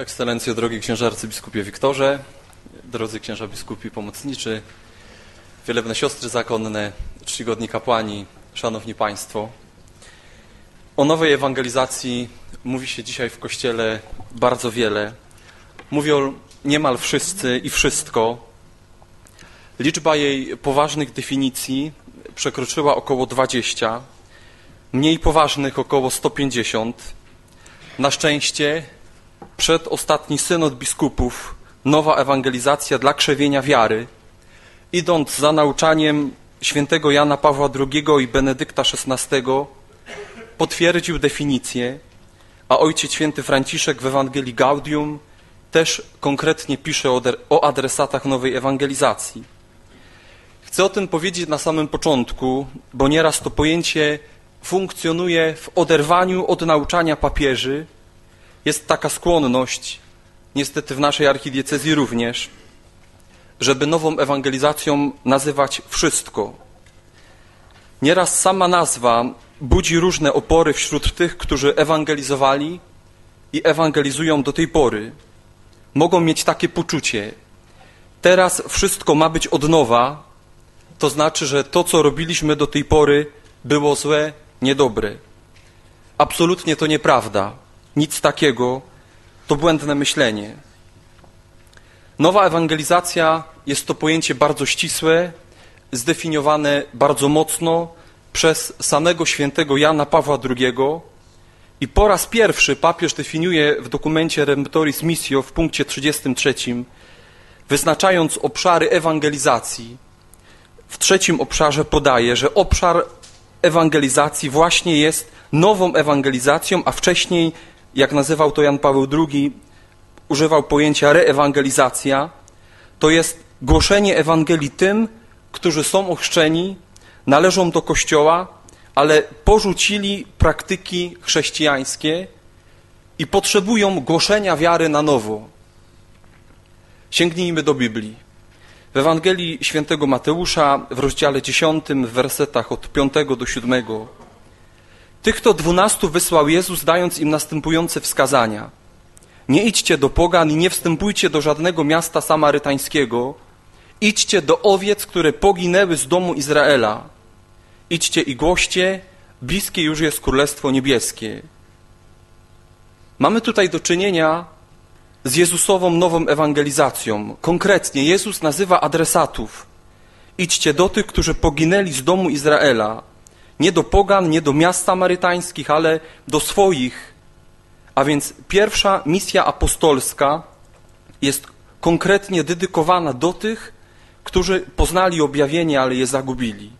Ekscelencjo, drogi księża arcybiskupie Wiktorze, drodzy księża biskupi pomocniczy, wielebne siostry zakonne, czcigodni kapłani, szanowni państwo. O nowej ewangelizacji mówi się dzisiaj w Kościele bardzo wiele. Mówią niemal wszyscy i wszystko. Liczba jej poważnych definicji przekroczyła około 20, mniej poważnych około 150. Na szczęście przed ostatni synod biskupów nowa ewangelizacja dla krzewienia wiary, idąc za nauczaniem świętego Jana Pawła II i Benedykta XVI, potwierdził definicję, a ojciec święty Franciszek w Ewangelii Gaudium też konkretnie pisze o adresatach nowej ewangelizacji. Chcę o tym powiedzieć na samym początku, bo nieraz to pojęcie funkcjonuje w oderwaniu od nauczania papieży. Jest taka skłonność, niestety w naszej archidiecezji również, żeby nową ewangelizacją nazywać wszystko. Nieraz sama nazwa budzi różne opory wśród tych, którzy ewangelizowali i ewangelizują do tej pory. Mogą mieć takie poczucie. Teraz wszystko ma być od nowa, to znaczy, że to, co robiliśmy do tej pory, było złe, niedobre. Absolutnie to nieprawda. Nic takiego. To błędne myślenie. Nowa ewangelizacja jest to pojęcie bardzo ścisłe, zdefiniowane bardzo mocno przez samego świętego Jana Pawła II i po raz pierwszy papież definiuje w dokumencie Redemptoris Missio w punkcie 33, wyznaczając obszary ewangelizacji. W trzecim obszarze podaje, że obszar ewangelizacji właśnie jest nową ewangelizacją, a wcześniej, jak nazywał to Jan Paweł II, używał pojęcia reewangelizacja, to jest głoszenie Ewangelii tym, którzy są ochrzczeni, należą do Kościoła, ale porzucili praktyki chrześcijańskie i potrzebują głoszenia wiary na nowo. Sięgnijmy do Biblii. W Ewangelii świętego Mateusza w rozdziale 10, w wersetach od 5 do 7. Tych to dwunastu wysłał Jezus, dając im następujące wskazania. Nie idźcie do pogan i nie wstępujcie do żadnego miasta samarytańskiego. Idźcie do owiec, które poginęły z domu Izraela. Idźcie i głoście, bliskie już jest Królestwo Niebieskie. Mamy tutaj do czynienia z Jezusową nową ewangelizacją. Konkretnie Jezus nazywa adresatów. Idźcie do tych, którzy poginęli z domu Izraela. Nie do pogan, nie do miast samarytańskich, ale do swoich. A więc pierwsza misja apostolska jest konkretnie dedykowana do tych, którzy poznali objawienie, ale je zagubili.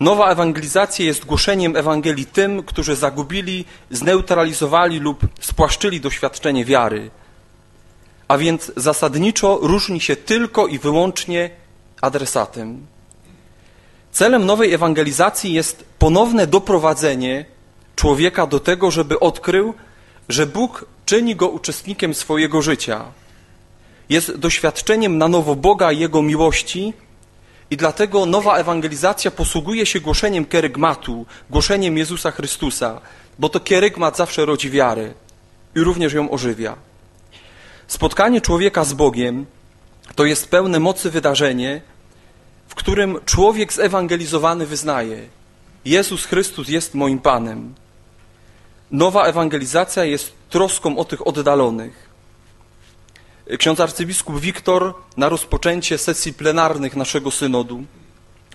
Nowa ewangelizacja jest głoszeniem Ewangelii tym, którzy zagubili, zneutralizowali lub spłaszczyli doświadczenie wiary. A więc zasadniczo różni się tylko i wyłącznie adresatem. Celem nowej ewangelizacji jest ponowne doprowadzenie człowieka do tego, żeby odkrył, że Bóg czyni go uczestnikiem swojego życia. Jest doświadczeniem na nowo Boga i Jego miłości, i dlatego nowa ewangelizacja posługuje się głoszeniem kerygmatu, głoszeniem Jezusa Chrystusa, bo to kerygmat zawsze rodzi wiarę i również ją ożywia. Spotkanie człowieka z Bogiem to jest pełne mocy wydarzenie, w którym człowiek zewangelizowany wyznaje: Jezus Chrystus jest moim Panem. Nowa ewangelizacja jest troską o tych oddalonych. Ksiądz arcybiskup Wiktor na rozpoczęcie sesji plenarnych naszego synodu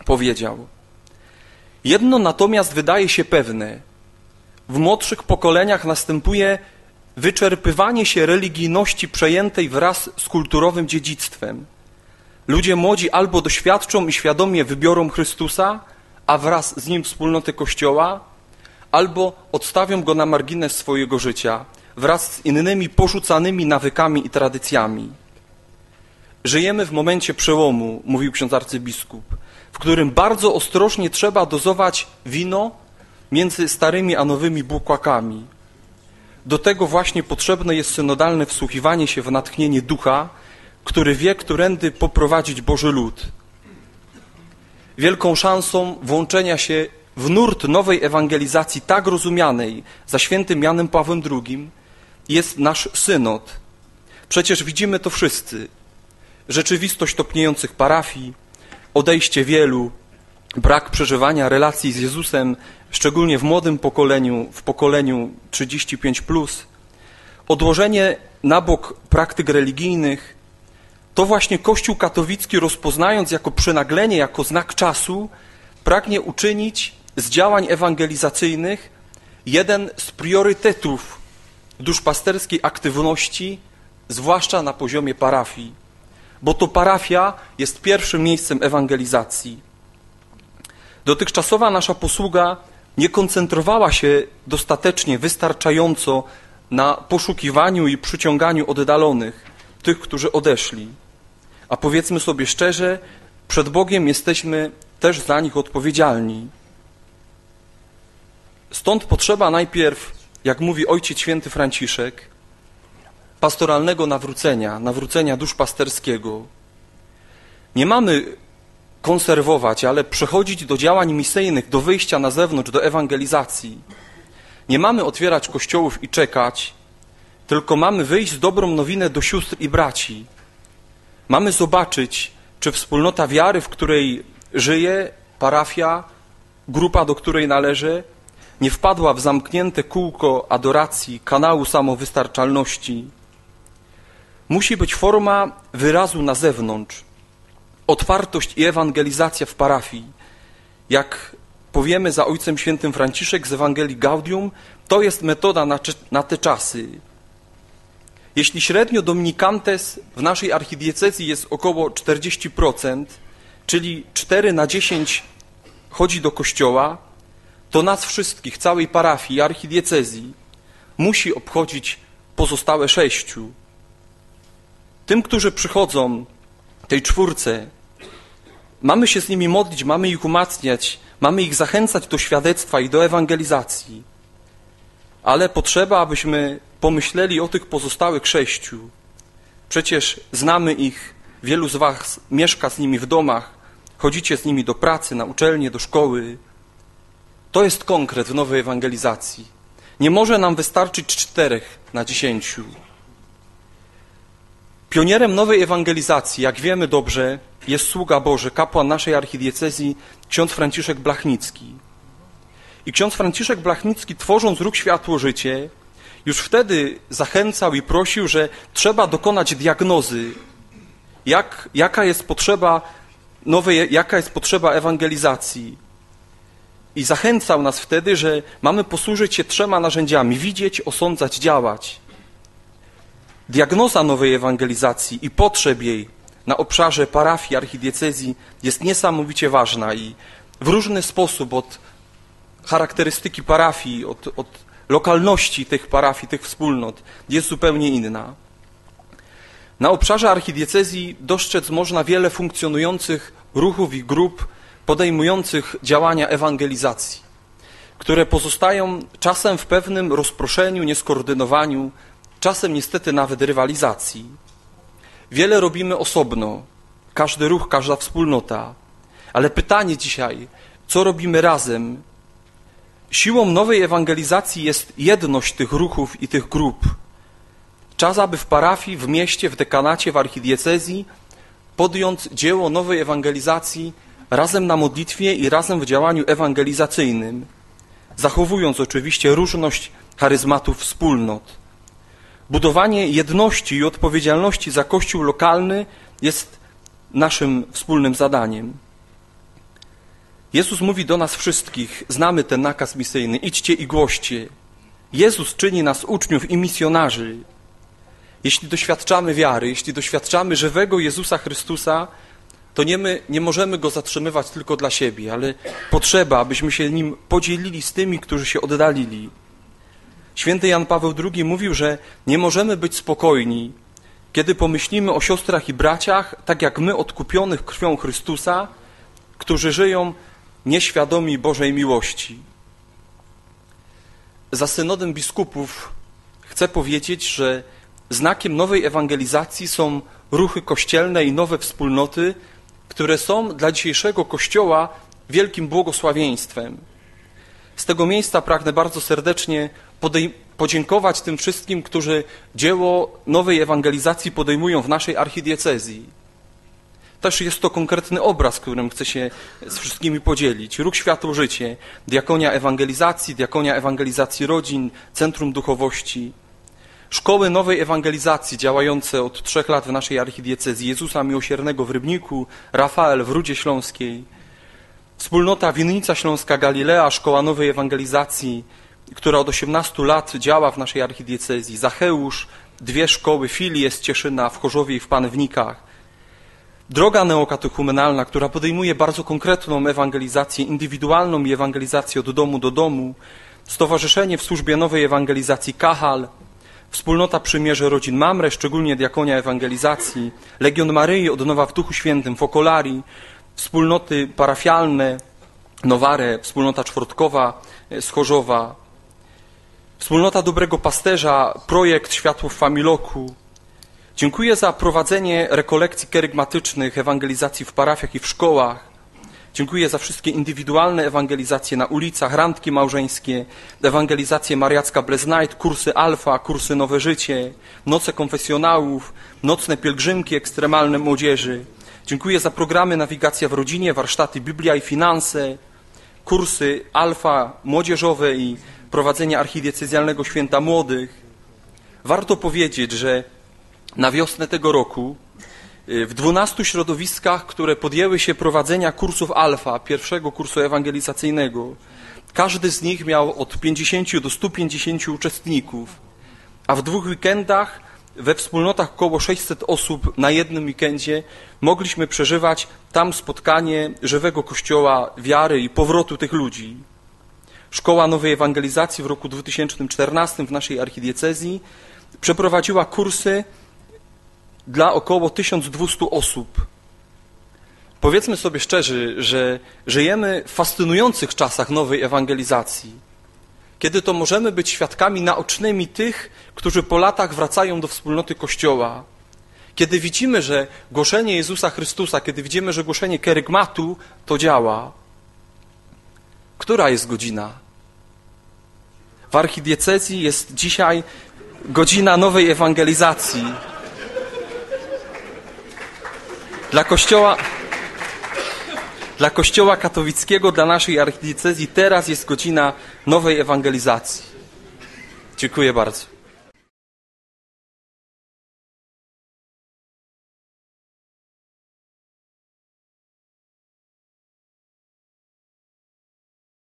powiedział: Jedno natomiast wydaje się pewne. W młodszych pokoleniach następuje wyczerpywanie się religijności przejętej wraz z kulturowym dziedzictwem. Ludzie młodzi albo doświadczą i świadomie wybiorą Chrystusa, a wraz z nim wspólnotę Kościoła, albo odstawią go na margines swojego życia wraz z innymi porzucanymi nawykami i tradycjami. Żyjemy w momencie przełomu, mówił ksiądz arcybiskup, w którym bardzo ostrożnie trzeba dozować wino między starymi a nowymi bukłakami. Do tego właśnie potrzebne jest synodalne wsłuchiwanie się w natchnienie ducha, który wie, którędy poprowadzić Boży lud. Wielką szansą włączenia się w nurt nowej ewangelizacji tak rozumianej za świętym Janem Pawłem II jest nasz synod. Przecież widzimy to wszyscy. Rzeczywistość topniejących parafii, odejście wielu, brak przeżywania relacji z Jezusem, szczególnie w młodym pokoleniu, w pokoleniu 35, odłożenie na bok praktyk religijnych, to właśnie Kościół katolicki, rozpoznając jako przynaglenie, jako znak czasu, pragnie uczynić z działań ewangelizacyjnych jeden z priorytetów duszpasterskiej aktywności, zwłaszcza na poziomie parafii, bo to parafia jest pierwszym miejscem ewangelizacji. Dotychczasowa nasza posługa nie koncentrowała się dostatecznie, wystarczająco na poszukiwaniu i przyciąganiu oddalonych, tych, którzy odeszli. A powiedzmy sobie szczerze, przed Bogiem jesteśmy też za nich odpowiedzialni. Stąd potrzeba najpierw, jak mówi Ojciec Święty Franciszek, pastoralnego nawrócenia, nawrócenia duszpasterskiego. Nie mamy konserwować, ale przechodzić do działań misyjnych, do wyjścia na zewnątrz, do ewangelizacji. Nie mamy otwierać kościołów i czekać, tylko mamy wyjść z dobrą nowinę do sióstr i braci. Mamy zobaczyć, czy wspólnota wiary, w której żyje, parafia, grupa, do której należy, nie wpadła w zamknięte kółko adoracji, kanału samowystarczalności. Musi być forma wyrazu na zewnątrz, otwartość i ewangelizacja w parafii. Jak powiemy za Ojcem Świętym Franciszek z Ewangelii Gaudium, to jest metoda na, na te czasy. Jeśli średnio dominikantes w naszej archidiecezji jest około 40%, czyli 4 na 10 chodzi do kościoła, to nas wszystkich, całej parafii, archidiecezji, musi obchodzić pozostałe sześciu. Tym, którzy przychodzą, tej czwórce, mamy się z nimi modlić, mamy ich umacniać, mamy ich zachęcać do świadectwa i do ewangelizacji. Ale potrzeba, abyśmy pomyśleli o tych pozostałych sześciu. Przecież znamy ich, wielu z was mieszka z nimi w domach, chodzicie z nimi do pracy, na uczelnię, do szkoły. To jest konkret w nowej ewangelizacji. Nie może nam wystarczyć czterech na dziesięciu. Pionierem nowej ewangelizacji, jak wiemy dobrze, jest sługa Boży, kapłan naszej archidiecezji, ksiądz Franciszek Blachnicki. I ksiądz Franciszek Blachnicki, tworząc Ruch Światło Życie, już wtedy zachęcał i prosił, że trzeba dokonać diagnozy, jak, jaka jest potrzeba nowej, jaka jest potrzeba ewangelizacji. I zachęcał nas wtedy, że mamy posłużyć się trzema narzędziami: widzieć, osądzać, działać. Diagnoza nowej ewangelizacji i potrzeb jej na obszarze parafii, archidiecezji jest niesamowicie ważna i w różny sposób od charakterystyki parafii, od, od lokalności tych parafii, tych wspólnot jest zupełnie inna. Na obszarze archidiecezji dostrzec można wiele funkcjonujących ruchów i grup podejmujących działania ewangelizacji, które pozostają czasem w pewnym rozproszeniu, nieskoordynowaniu, czasem niestety nawet rywalizacji. Wiele robimy osobno, każdy ruch, każda wspólnota, ale pytanie dzisiaj, co robimy razem? Siłą nowej ewangelizacji jest jedność tych ruchów i tych grup. Czas, aby w parafii, w mieście, w dekanacie, w archidiecezji podjąć dzieło nowej ewangelizacji razem na modlitwie i razem w działaniu ewangelizacyjnym, zachowując oczywiście różność charyzmatów wspólnot. Budowanie jedności i odpowiedzialności za Kościół lokalny jest naszym wspólnym zadaniem. Jezus mówi do nas wszystkich, znamy ten nakaz misyjny, idźcie i głoście. Jezus czyni nas uczniów i misjonarzy. Jeśli doświadczamy wiary, jeśli doświadczamy żywego Jezusa Chrystusa, to nie, my, nie możemy Go zatrzymywać tylko dla siebie, ale potrzeba, abyśmy się Nim podzielili z tymi, którzy się oddalili. Święty Jan Paweł II mówił, że nie możemy być spokojni, kiedy pomyślimy o siostrach i braciach, tak jak my odkupionych krwią Chrystusa, którzy żyją nieświadomi Bożej miłości. Za synodem biskupów chcę powiedzieć, że znakiem nowej ewangelizacji są ruchy kościelne i nowe wspólnoty, które są dla dzisiejszego Kościoła wielkim błogosławieństwem. Z tego miejsca pragnę bardzo serdecznie podziękować tym wszystkim, którzy dzieło nowej ewangelizacji podejmują w naszej archidiecezji. Też jest to konkretny obraz, którym chcę się z wszystkimi podzielić. Ruch Światło Życie, diakonia ewangelizacji, diakonia ewangelizacji rodzin, Centrum Duchowości. Szkoły nowej ewangelizacji działające od trzech lat w naszej archidiecezji Jezusa Miłosiernego w Rybniku, Rafael w Rudzie Śląskiej, Wspólnota Winnica Śląska Galilea, Szkoła Nowej Ewangelizacji, która od 18 lat działa w naszej archidiecezji, Zacheusz, dwie szkoły, Filie z Cieszyna, w Chorzowie i w Panewnikach, Droga neokatechumenalna, która podejmuje bardzo konkretną ewangelizację, indywidualną i ewangelizację od domu do domu, Stowarzyszenie w służbie nowej ewangelizacji Kahal, Wspólnota Przymierze Rodzin Mamre, szczególnie Diakonia Ewangelizacji, Legion Maryi, Odnowa w Duchu Świętym, Fokolari, wspólnoty parafialne, Noware, Wspólnota Czwartkowa z Chorzowa, Wspólnota Dobrego Pasterza, projekt Światło w Familoku, Dziękuję za prowadzenie rekolekcji kerygmatycznych, ewangelizacji w parafiach i w szkołach. Dziękuję za wszystkie indywidualne ewangelizacje na ulicach, randki małżeńskie, ewangelizację Mariacka Bless Night, kursy Alfa, kursy Nowe Życie, noce konfesjonałów, nocne pielgrzymki ekstremalne młodzieży. Dziękuję za programy Nawigacja w rodzinie, warsztaty Biblia i finanse, kursy Alfa młodzieżowe i prowadzenie archidiecezjalnego święta młodych. Warto powiedzieć, że na wiosnę tego roku y, w dwunastu środowiskach, które podjęły się prowadzenia kursów alfa, pierwszego kursu ewangelizacyjnego, każdy z nich miał od 50 do 150 uczestników, a w dwóch weekendach we wspólnotach około 600 osób na jednym weekendzie mogliśmy przeżywać tam spotkanie żywego kościoła wiary i powrotu tych ludzi. Szkoła Nowej Ewangelizacji w roku 2014 w naszej archidiecezji przeprowadziła kursy dla około 1200 osób. Powiedzmy sobie szczerze, że żyjemy w fascynujących czasach nowej ewangelizacji, kiedy to możemy być świadkami naocznymi tych, którzy po latach wracają do wspólnoty Kościoła. Kiedy widzimy, że głoszenie Jezusa Chrystusa, kiedy widzimy, że głoszenie kerygmatu to działa. Która jest godzina? W archidiecezji jest dzisiaj godzina nowej ewangelizacji. Dla Kościoła, dla Kościoła katowickiego, dla naszej archidiecezji teraz jest godzina nowej ewangelizacji. Dziękuję bardzo.